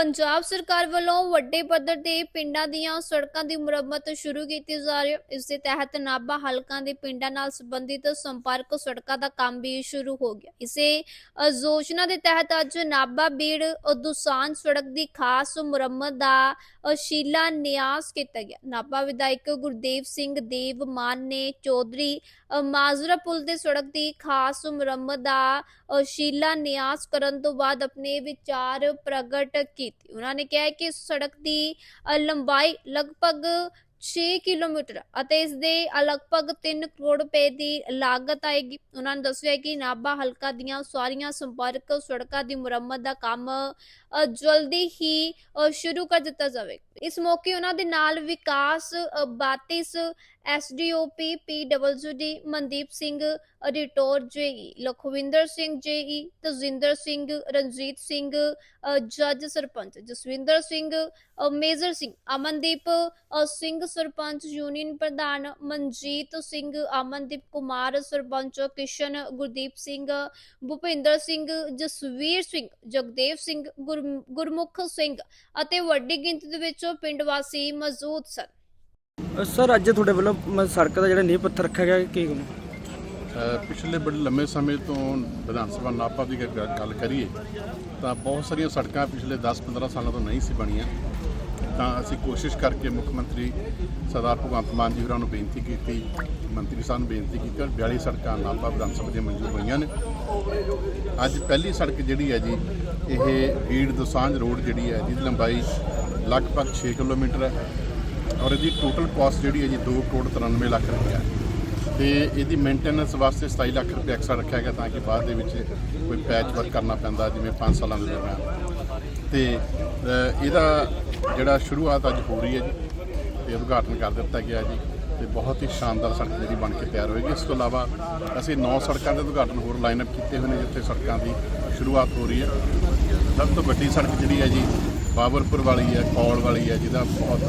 ਪੰਜਾਬ ਸਰਕਾਰ ਵੱਲੋਂ ਵੱਡੇ ਪੱਧਰ ਤੇ ਪਿੰਡਾਂ ਦੀਆਂ ਸੜਕਾਂ ਦੀ ਮੁਰੰਮਤ ਸ਼ੁਰੂ ਕੀਤੀ ਜਾ ਰਹੀ ਹੈ। ਇਸ ਦੇ ਤਹਿਤ ਨਾਭਾ ਹਲਕਾਂ ਦੇ ਪਿੰਡਾਂ ਨਾਲ ਸੰਬੰਧਿਤ ਸੰਪਰਕ ਸੜਕਾਂ ਦਾ ਕੰਮ ਵੀ ਸ਼ੁਰੂ ਹੋ ਗਿਆ। ਇਸੇ ਯੋਜਨਾ ਦੇ ਤਹਿਤ ਅੱਜ ਨਾਭਾ ਬੀੜ ਅ, ਸੜਕ ਦੀ ਖਾਸ ਮੁਰੰਮਤ ਦਾ ਅ, ਸ਼ੀਲਾ ਨਿਆਸ ਕੀਤਾ ਗਿਆ। ਨਾਭਾ ਵਿਧਾਇਕ ਗੁਰਦੇਵ ਸਿੰਘ ਦੇਵ ਮਾਨ ਨੇ ਚੌਧਰੀ ਮਾਜਰਾ ਪੁਲ ਦੇ ਸੜਕ ਦੀ ਖਾਸ ਮੁਰੰਮਤ ਦਾ ਅ, ਸ਼ੀਲਾ ਨਿਆਸ ਕਰਨ ਤੋਂ ਬਾਅਦ ਆਪਣੇ ਵਿਚਾਰ ਪ੍ਰਗਟ ਕੀਤੀ। ਉਹਨਾਂ ਨੇ ਕਿਹਾ ਕਿ ਇਸ ਸੜਕ ਦੀ ਲੰਬਾਈ ਲਗਭਗ 6 ਕਿਲੋਮੀਟਰ ਅਤੇ ਇਸ ਦੇ ਲਗਭਗ 3 ਕਰੋੜ ਰੁਪਏ ਦੀ ਲਾਗਤ ਆਏਗੀ। ਉਹਨਾਂ ਨੇ ਦੱਸਿਆ ਕਿ ਨਾਭਾ ਹਲਕਾ ਦੀਆਂ ਸਾਰੀਆਂ ਸੰਪਰਕ ਸੜਕਾਂ ਦੀ ਮੁਰੰਮਤ ਦਾ ਕੰਮ ਜਲਦੀ ਹੀ ਸ਼ੁਰੂ ਕਰ ਦਿੱਤਾ ਜਾਵੇਗਾ ਇਸ ਮੌਕੇ ਉਹਨਾਂ ਦੇ ਨਾਲ ਵਿਕਾਸ ਬਾਤਿਸ ਐਸਡੀਓਪੀ ਪੀਡਬਲਯੂਡੀ ਮਨਦੀਪ ਸਿੰਘ ਰਿਟੋਰ ਜੇਈ ਲਖਵਿੰਦਰ ਸਿੰਘ ਜੇਈ ਤਜਿੰਦਰ ਸਿੰਘ ਰਣਜੀਤ ਸਿੰਘ ਜੱਜ ਸਰਪੰਚ ਜਸਵਿੰਦਰ ਸਿੰਘ ਅ, ਮੇਜਰ ਸਿੰਘ ਅਮਨਦੀਪ ਸਿੰਘ ਸਰਪੰਚ ਯੂਨੀਅਨ ਪ੍ਰਧਾਨ ਮਨਜੀਤ ਸਿੰਘ ਅਮਨਦੀਪ ਕੁਮਾਰ ਸਰਪੰਚ ਕਿਸ਼ਨ ਗੁਰਦੀਪ ਸਿੰਘ ਭੁਪਿੰਦਰ ਸਿੰਘ ਜਸਵੀਰ ਸਿੰਘ ਜਗਦੇਵ ਸਿੰਘ ਗੁਰ- ਗੁਰਮੁਖ ਸਿੰਘ ਅਤੇ ਵੱਡੀ ਗਿਣਤੀ ਦੇ ਵਿੱਚ ਪਿੰਡ ਵਾਸੀ ਮੌਜੂਦ ਸਨ। ਸਰ ਅੱਜ ਤੁਹਾਡੇ ਵੱਲੋਂ ਮ- ਸੜਕ ਦਾ ਜਿਹੜਾ ਨੀਂਹ ਪੱਥਰ ਰੱਖਿਆ ਗਿਆ ਕੀ ਕਹੋ ਅ, ਪਿਛਲੇ ਬੜੇ ਲੰਮੇ ਸਮੇਂ ਤੋਂ ਵਿਧਾਨ ਸਭਾ ਨਾਪਾ ਦੀ ਅਗਰ ਗੱਲ ਕਰੀਏ ਤਾਂ ਬਹੁਤ ਸਾਰੀਆਂ ਸੜਕਾਂ ਪਿਛਲੇ 10-15 ਸਾਲਾਂ ਤੋਂ ਨਹੀਂ ਸੀ ਬਣੀਆਂ। ਤਾਂ ਅਸੀਂ ਕੋਸ਼ਿਸ਼ ਕਰਕੇ ਮੁੱਖ ਮੰਤਰੀ ਸਰਦਾਰ ਭਗਵੰਤ ਮਾਨ ਜੀ ਹੋਰਾਂ ਨੂੰ ਬੇਨਤੀ ਕੀਤੀ ਮੰਤਰੀ ਸਾਹਿਬ ਨੂੰ ਬੇਨਤੀ ਕੀਤੀ ਔਰ 42 ਸੜਕਾਂ ਨਾਪਾ ਵਿਧਾਨ ਸਭਾ ਦੀਆਂ ਮਨਜ਼ੂਰ ਹੋਈਆਂ ਨੇ। ਅੱਜ ਪਹਿਲੀ ਸੜਕ ਜਿਹੜੀ ਹੈ ਜੀ ਇਹ ਬੀੜ ਦੋਸਾਂਝ ਰੋਡ ਜਿਹੜੀ ਹੈ ਜਿਹਦੀ ਲੰਬਾਈ ਲਗਭਗ 6 ਕਿਲੋਮੀਟਰ ਹੈ। ਔਰ ਇਹਦੀ ਟੋਟਲ ਕਾਸਟ ਜਿਹੜੀ ਹੈ ਜੀ 2 ਕਰੋੜ 93 ਲੱਖ ਰੁਪਏ ਹੈ। ਤੇ ਇਹਦੀ ਮੇਨਟੇਨੈਂਸ ਵਾਸਤੇ 27 ਲੱਖ ਰੁਪਏ ਐਕਸਟਰਾ ਰੱਖਿਆ ਗਿਆ ਤਾਂ ਕਿ ਬਾਅਦ ਦੇ ਵਿੱਚ ਕੋਈ ਪੈਚ ਵਰਕ ਕਰਨਾ ਪੈਂਦਾ, ਜਿਵੇਂ 5 ਸਾਲਾਂ ਦੇ ਦਰਮਿਆਨ। ਤੇ ਇਹਦਾ ਜਿਹੜਾ ਸ਼ੁਰੂਆਤ ਅੱਜ ਹੋ ਰਹੀ ਹੈ ਜੀ ਤੇ ਉਦਘਾਟਨ ਕਰ ਦਿੱਤਾ ਗਿਆ ਜੀ, ਤੇ ਬਹੁਤ ਹੀ ਸ਼ਾਨਦਾਰ ਸੜਕ ਜਿਹੜੀ ਬਣ ਕੇ ਤਿਆਰ ਹੋਏਗੀ। ਇਸ ਤੋਂ ਇਲਾਵਾ ਅਸੀਂ 9 ਸੜਕਾਂ ਦੇ ਉਦਘਾਟਨ ਹੋਰ ਲਾਈਨਅਪ ਕੀਤੇ ਹੋਏ ਨੇ, ਜਿੱਥੇ ਸੜਕਾਂ ਦੀ ਸ਼ੁਰੂਆਤ ਹੋ ਰਹੀ ਹੈ। ਸਭ ਤੋਂ ਵੱਡੀ ਸੜਕ ਜਿਹੜੀ ਹੈ ਜੀ ਬਾਬਰਪੁਰ ਵਾਲੀ ਹੈ ਕੌਲ ਵਾਲੀ ਹੈ, ਜਿਹਦਾ ਬਹੁਤ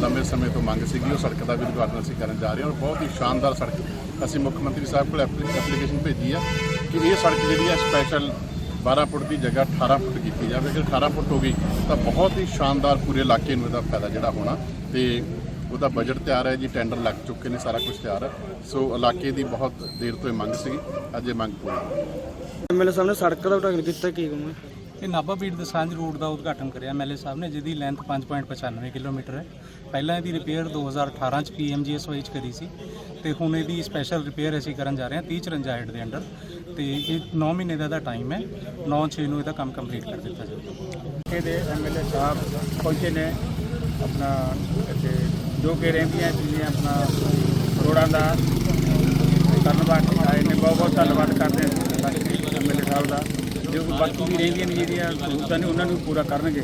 ਲੰਬੇ ਸਮੇਂ ਤੋਂ ਮੰਗ ਸੀਗੀ, ਉਹ ਸੜਕ ਦਾ ਵੀ ਉਦਘਾਟਨ ਅਸੀਂ ਕਰਨ ਜਾ ਰਹੇ ਹਾਂ ਔਰ ਬਹੁਤ ਹੀ ਸ਼ਾਨਦਾਰ ਸੜਕ ਅਸੀਂ ਮੁੱਖ ਮੰਤਰੀ ਸਾਹਿਬ ਕੋਲ ਐਪਲੀਕੇਸ਼ਨ ਭੇਜੀ ਆ ਕਿ ਇਹ ਸੜਕ ਜਿਹੜੀ ਹੈ ਸਪੈਸ਼ਲ 12 ਫੁੱਟ ਦੀ ਜਗ੍ਹਾ 18 ਫੁੱਟ ਕੀਤੀ ਜਾਵੇ। ਜੇ 18 ਫੁੱਟ ਹੋ ਗਈ ਤਾਂ ਬਹੁਤ ਹੀ ਸ਼ਾਨਦਾਰ ਪੂਰੇ ਇਲਾਕੇ ਨੂੰ ਇਹਦਾ ਫਾਇਦਾ ਜਿਹੜਾ ਹੋਣਾ ਤੇ ਉਹਦਾ ਬਜਟ ਤਿਆਰ ਹੈ ਜੀ ਟੈਂਡਰ ਲੱਗ ਚੁੱਕੇ ਨੇ, ਸਾਰਾ ਕੁਝ ਤਿਆਰ ਹੈ। ਸੋ ਇਲਾਕੇ ਦੀ ਬਹੁਤ ਦੇਰ ਤੋਂ ਇਹ ਮੰਗ ਸੀਗੀ, ਅੱਜ ਇਹ ਮੰਗ ਪੂਰੀ ਹੋਈ। ਐਮਐਲਏ ਸਾਹਿਬ ਨੇ ਸੜਕ ਦਾ ਉਦਘਾਟਨ ਕੀਤਾ, ਕੀ ਕਹੋ ਇਹ ਨਾਭਾ ਬੀੜ ਦੇ ਸਾਂਝ ਰੋਡ ਦਾ ਉਦਘਾਟਨ ਕਰਿਆ ਐਮਐਲਏ ਸਾਹਿਬ ਨੇ, ਜਿਹਦੀ ਲੈਂਥ 5.95 ਕਿਲੋਮੀਟਰ ਹੈ। ਪਹਿਲਾਂ ਇਹਦੀ ਰਿਪੇਅਰ 2018 ਚ ਪੀਐਮਜੀਐਸਵਾਈ ਚ ਕਰੀ ਸੀ ਤੇ ਹੁਣ ਇਹਦੀ ਸਪੈਸ਼ਲ ਰਿਪੇਅਰ ਅਸੀਂ ਕਰਨ ਜਾ ਰਹੇ ਹਾਂ 30 54 ਦੇ ਅੰਡਰ। ਤੇ ਇਹ 9 ਮਹੀਨੇ ਦਾ ਦਾ ਟਾਈਮ ਹੈ। 9-6 ਨੂੰ ਇਹਦਾ ਕੰਮ ਕੰਪਲੀਟ ਕਰ ਦਿੱਤਾ ਜਾਵੇਗਾ ਦੇ ਐਮਐਲਏ ਸਾਹਿਬ ਪਹੁੰਚੇ ਨੇ ਆਪਣਾ ਇੱਥੇ, ਜੋ ਕਿ ਰਹਿੰਦੀਆਂ ਚੀਜ਼ਾਂ ਆਪਣਾ ਰੋਡਾਂ ਦਾ ਧੰਨਵਾਦ, ਆਏ ਨੇ ਬਹੁਤ ਬਹੁਤ ਧੰਨਵਾਦ ਕਰਦੇ ਹਾਂ। ਐਮਐਲਏ ਸਾਹਿਬ ਦਾ। ਜੋ ਬਾਕੀ ਵੀ ਰਹਿੰਦੀਆਂ ਨੇ ਜਿਹੜੀਆਂ ਸਹੂਲਤਾਂ ਨੇ ਉਹਨਾਂ ਨੂੰ ਪੂਰਾ ਕਰਨਗੇ।